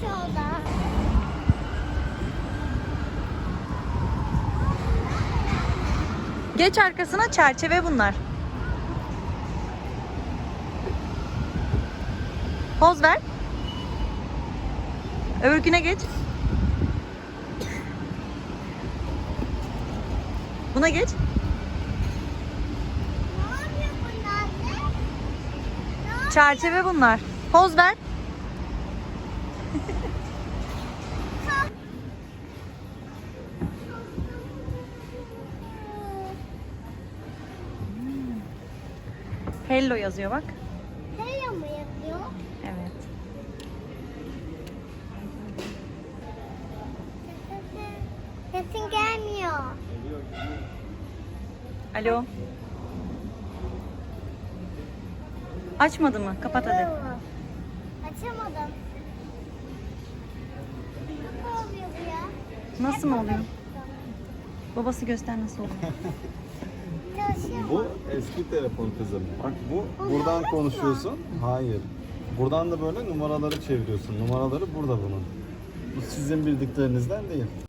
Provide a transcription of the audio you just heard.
şurada. Geç arkasına çerçeve bunlar. Poz ver. Öbürküne geç. Buna geç. Çerçeve bunlar. Poz ver. Hello yazıyor bak. Hello mu yapıyor? Evet. Sesin gelmiyor. Alo. Açmadı mı? Kapat hadi. Açamadım. Nasıl oluyor bu ya? Nasıl mı oluyor? Babası göster nasıl oluyor. Bu eski telefon kızım. Bak bu buradan konuşuyorsun. Hayır. Buradan da böyle numaraları çeviriyorsun. Numaraları burada bunun. Bu sizin bildiklerinizden değil.